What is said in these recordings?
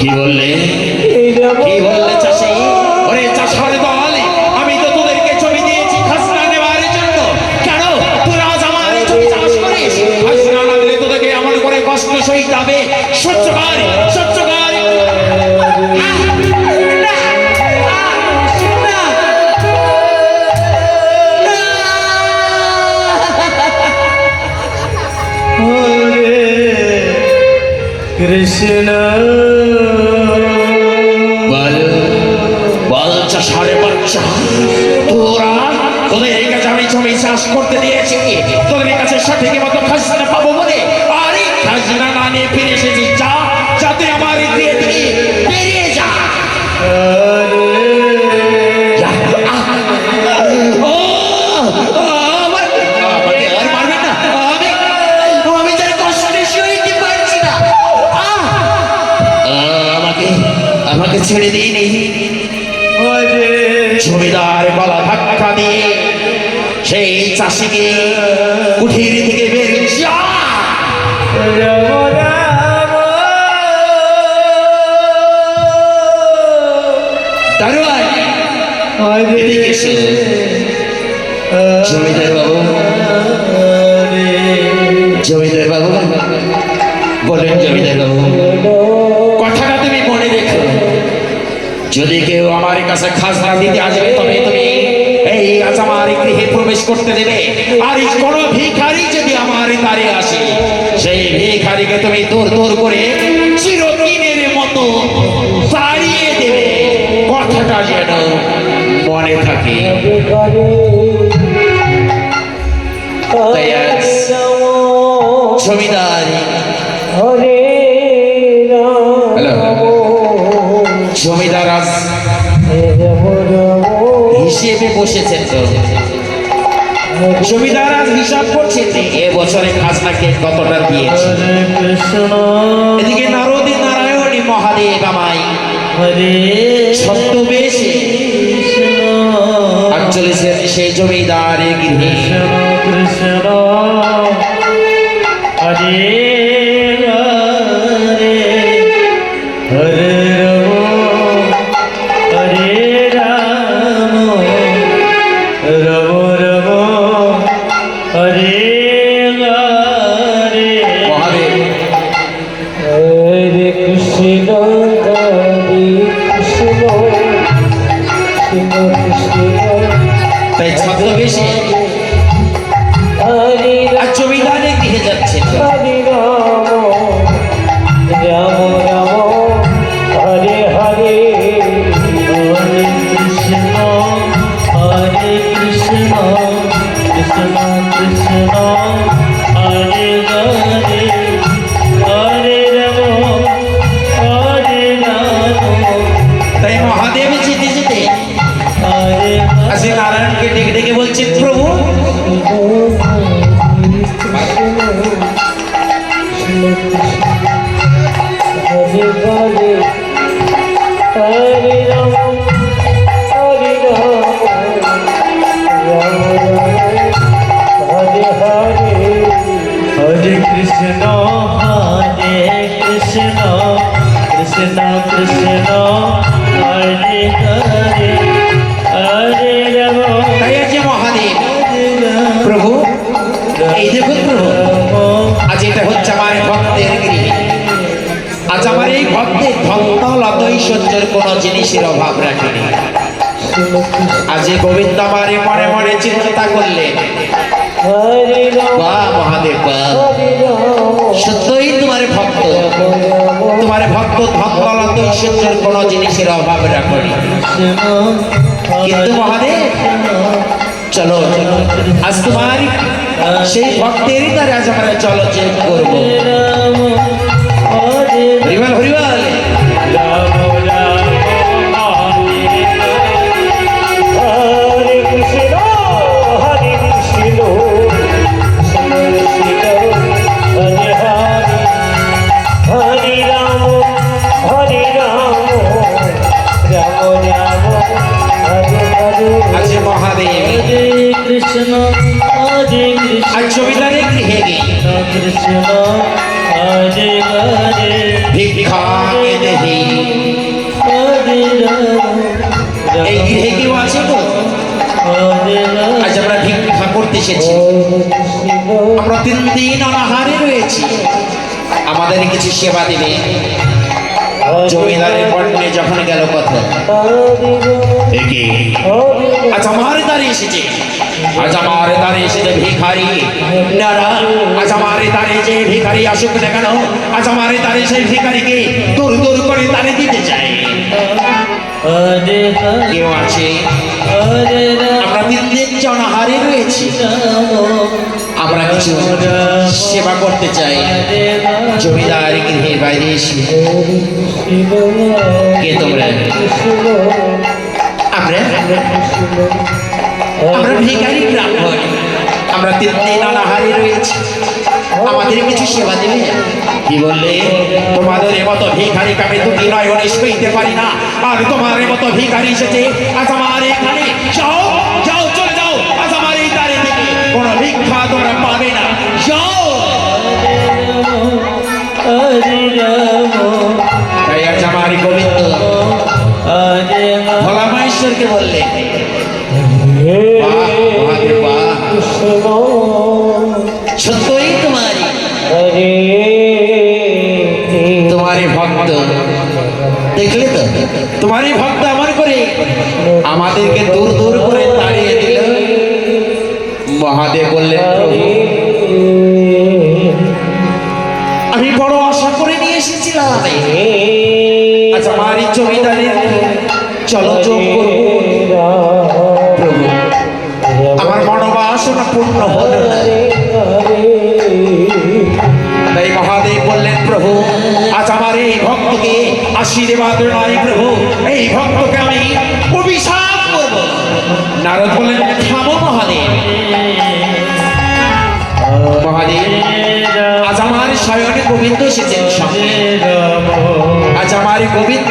কি বললে? কি বললে চাষি? ওরে আমি তো তোদেরকে ছবি দিয়েছি, খাজনা নেওয়ার জন্য। কেন? তোরা আজ আমার জমি চাষ করিস? খাজনা না দিলে তোদেরকে করে কষ্ট কর কৃষ্ণ। চাষ করতে দিয়েছি। তোদের কাছে সঠিক মতো খাজনা পাবো বলে আর এই খাজনা না নিয়ে ফিরে এসেছি। যা যাতে আমার দিয়ে দিই বেরিয়ে যা। আমাকে না। না। ছেড়ে দিই হরে জমিদার গলা ধাক্কা দিয়ে সেই চাষিকে কুঠির থেকে বের। জমিদার বাবু। জমিদার বাবু বলেন জমিদার বাবু। কথাটা তুমি মনে রেখো। যদি কেউ আমার কাছে খাজনা দিতে আসবে তবে তুমি আজ আমার গৃহে প্রবেশ করতে দেবে। আর কোন ভিখারি যদি আমার দ্বারে আসে সেই ভিখারিকে তুমি দূর দূর করে চিরদিনের মতো তাড়িয়ে দেবে। কথাটা যেন মনে থাকে। জমিদার হিসেবে বসেছেন তো। জমিদার আজ হিসাব করছে যে এ বছরে খাজনাকে কতটা দিয়েছে। এদিকে নারদী নারায়ণী মহাদেব আমায় ছদ্মবেশে আর চলেছেন সেই জমিদার গৃহে। কৃষ্ণ, হরে কোন জিনিসের অভাব রাখেনি। আজ এই গোবিন্দ আমারে মনে মনে চিন্তা করলে মহাদেব সত্যই তোমার ভক্ত তোমার ভক্ত কোন জিনিসের অভাব রাখনি। কিন্তু মহাদেব চলো আজ তোমার সেই ভক্তেরই তার আজ আমরা চলো যে করব আর ছবিটারে গৃহে কৃষ্ণ কৃষ্ণ। হরে হরে আছে তো? আজ আমরা ভিক্ষা করতে এসেছি। আমরা তিন দিন অনাহারে রয়েছি। আমাদের কিছু সেবা দিবে। জমিদারের পণ্যে যখন গেল কথা। আচ্ছা আমার দাঁড়িয়ে এসেছে। আজ আমার দ্বারে এসেছে ভিখারি। আজ আমার দ্বারে যে ভিখারি আসুক না কেন, আজ আমার দ্বারে সেই ভিখারিকে দূর দূর করে তারে দিতে চাই। কেউ আছে? আমরা তিন দিন জনহারে রয়েছি। আমরা কিছু সেবা করতে চাই। জমিদার গৃহের বাইরে কে তোমরা? আমরা। আমরা ভিখারি ব্রাহ্মণ আমরা তিন অনাহারে রয়েছি। আমাদের কিছু সেবা দেবে কি বললে? তোমাদের মতো ভিখারিকে আমি দুটি নয়নে সইতে পারি না। আর তোমার মতো ভিখারি এসেছে আজ আমার এখানে। যাও যাও চলে যাও। আজ আমার এই দ্বারে থেকে কোনো ভিক্ষা তোমরা পাবে না। যাও। তাই আজ আমার গোবিন্দ ভোলা মহেশ্বরকে বললে বাহ মহাদেব বাহ তোমারই ভক্ত। আমার করে। আমাদেরকে দূর দূর করে তাড়িয়ে দিল। মহাদেব বললেন আমি বড় আশা করে নিয়ে এসেছিলাম। আজ আমার জমিদারের, চলো যোগ আশীর্বাদ নয় প্রভু, এই ভক্তকে আমি অভিশাপ করব। নারদ বললেন, থামো মহাদেব। মহাদেব, আজ আমার শয়নে গোবিন্দ এসেছেন সঙ্গে আজ আমার গোবিন্দ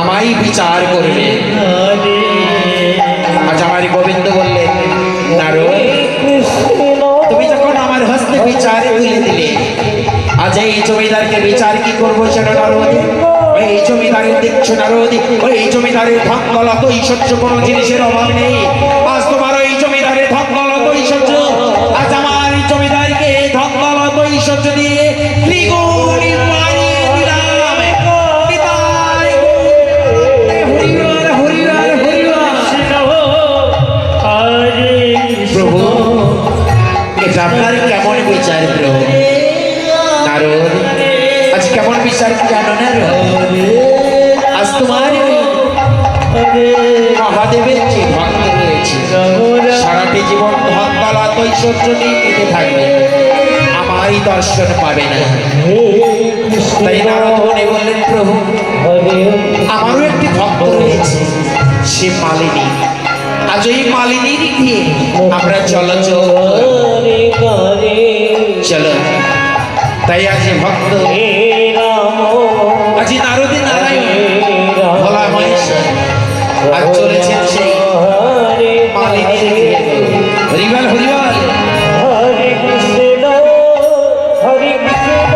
আমায় বিচার করবে। আজ আমার গোবিন্দ বললেন, নারদ আমার হস্তে বিচার তুলে দিলে আজ এই জমিদারকে বিচার কি করব এই জমিদারের দেখছ নারদ ওই জমিদারের ধনদলত ঐশ্বর্য কোনো জিনিসের অভাব নেই আজ তোমার ওই জমিদারের ধনদলত ঐশ্বর্য আজ আমার জমিদারকে ধনদলত ঐশ্বর্য দিয়ে আপনার বিচার নারদ, আজ কেমন বিচার জানো না আজ তোমার মহাদেবের যে ভক্ত রয়েছে সারাটি জীবন ধনদলাত ঐশ্বর্য নিয়ে কেটে থাকবে। আমারই দর্শন পাবে না। তাই নারদ মনে বললেন প্রভু, আমারও একটি ভক্ত রয়েছে। সে মালিনী। আজ ওই মালিনীর দিয়ে আমরা চলাচল চলো। তাই আজ এই ভক্ত আজ এই নারদী নারায়ণ। ভোলা মহেশ্বর। আজ চলেছেন সেই মালিনীর গৃহে হরিবাল হরিবাল। হরে কৃষ্ণ হরে কৃষ্ণ।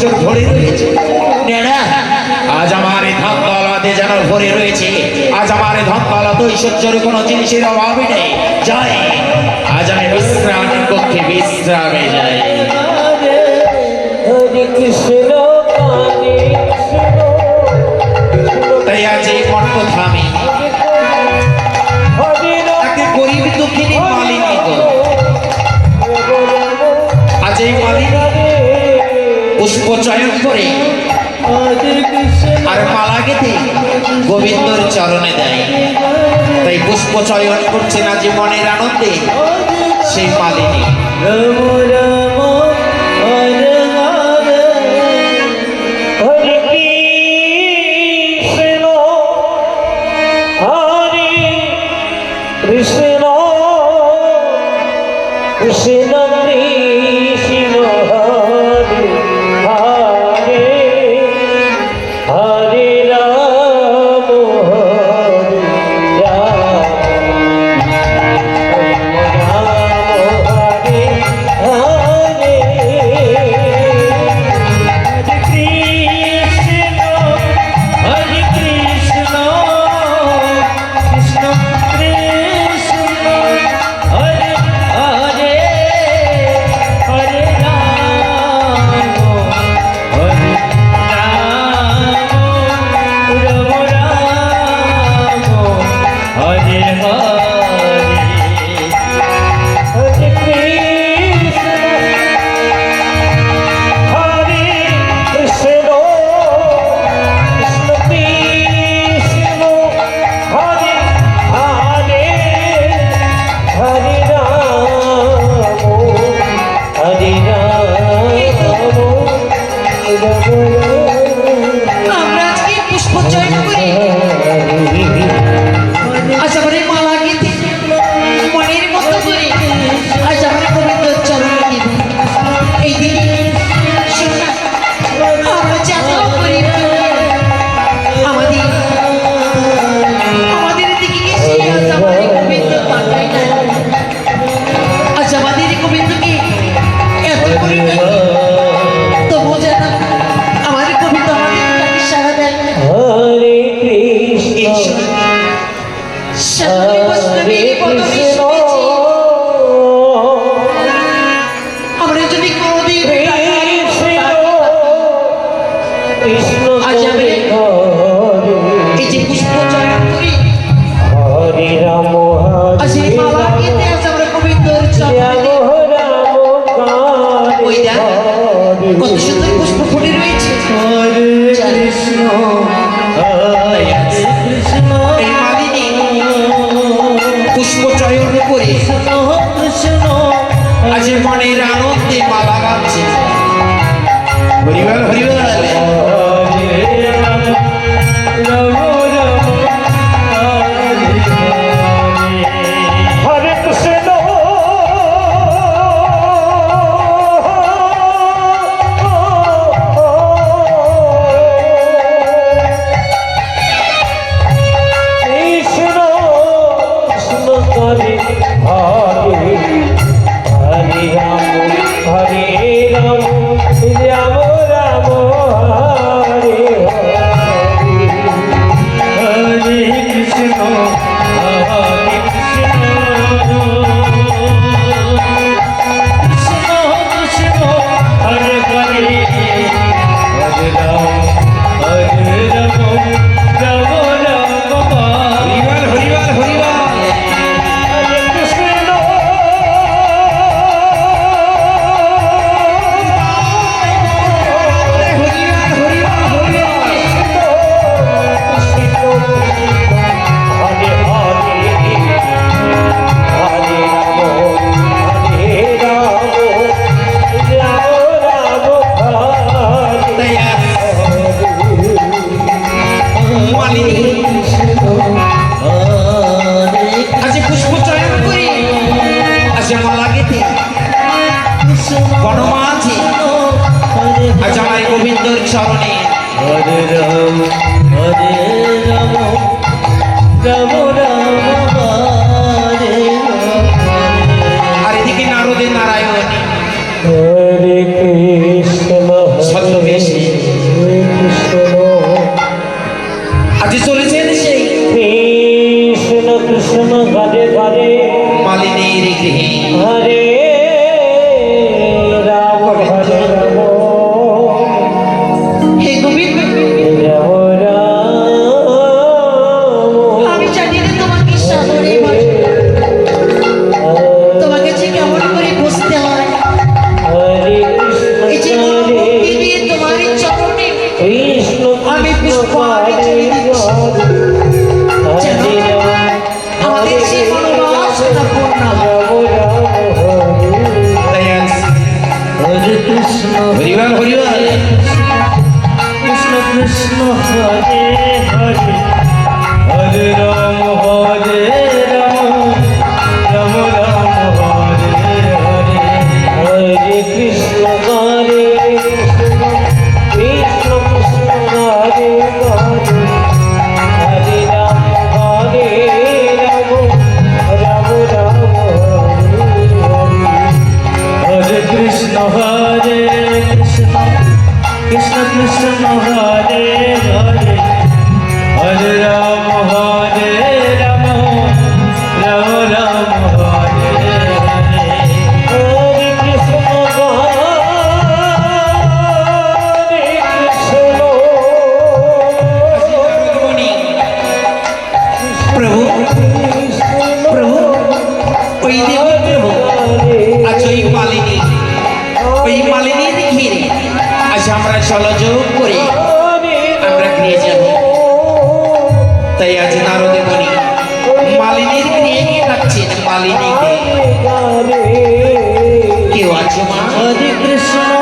তো ভরে রয়েছে। আজ আমার এই ধান তলাতে যেন ভরে রয়েছে। আজ আমার এই ধান তলা তো কোনো জিনিসের অভাবই নেই। যাই আজ আমি বিশ্রাম কক্ষে বিশ্রামে যাই। কৃষ্ণ তাই আজ এই মর্ত থামি তাকে গরিব দুঃখিনী মালিনী আজ এই মালিনী পুষ্প চয়ন করে আর মালা গেতে গোবিন্দর চরণে দেয়। তাই পুষ্প চয়ন করছে না জীবনের আনন্দে সেই মালিনী চয়ন করে আজ মনের আনন্দে মালা গাচ্ছে হরিবার হরিবল। কেউ আছো মা হরে কৃষ্ণ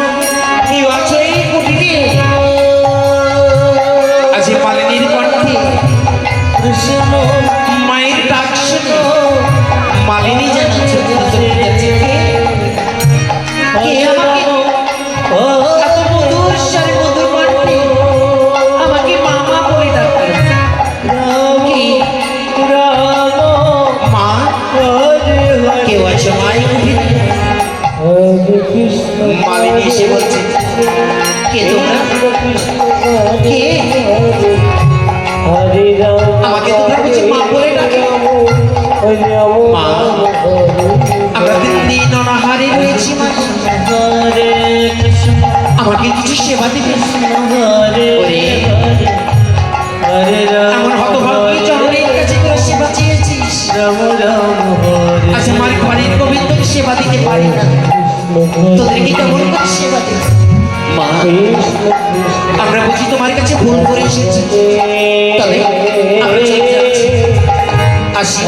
দিন অনাহারে রয়েছি আমাকে কিছু সেবা দিবে এমন জননীর কাছে সেবা চেয়েছিস। আজ আমার ঘরের সেবা দিতে পারি না। সেবা আমরা বুঝি তোমার কাছে ভুল করে এসেছি। আমরা আসি।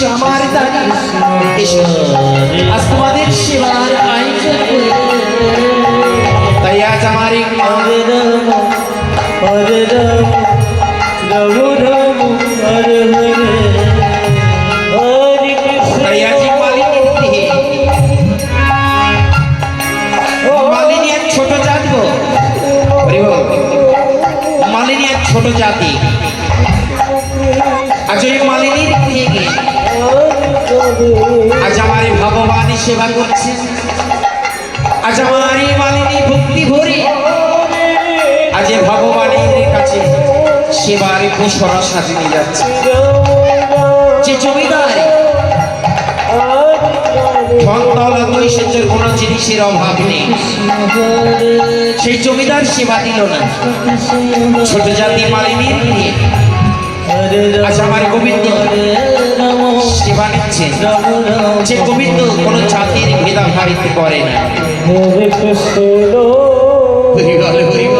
এসেছ আমার দাঁড়ি এসো আজ তোমাদের সেবার আয়োজন তাই আজ আমার হরে রাম রাম রাম হরে হরে হরে কৃষ্ণ আজ এই মালিনী আজ আমার ভগবানই সেবা করছে আজ আমার মালিনী ভক্তি ভরে। আজ ভগবানের কাছে সেবার সাথে নিয়ে যাচ্ছে। যে জমিদার ঐশ্বর্যের কোনো জিনিসের অভাব নেই। সেই জমিদার সেবা দিল না। ছোট জাতি মালিনীর আজ আমার গোবিন্দ সেবা নিচ্ছে যে গোবিন্দ কোনো জাতির ভেদাভাবিত করে না। বল হরি বল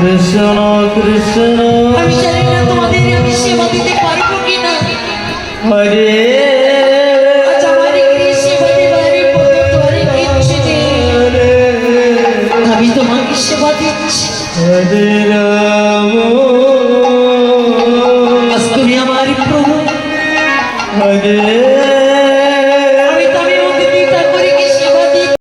কৃষ্ণ কৃষ্ণ। আমি জানি না তোমাদের আমি সেবা দিতে পারব কিনা? হরে। নেই আমি তোমাকে সেবা দিচ্ছি। হরে।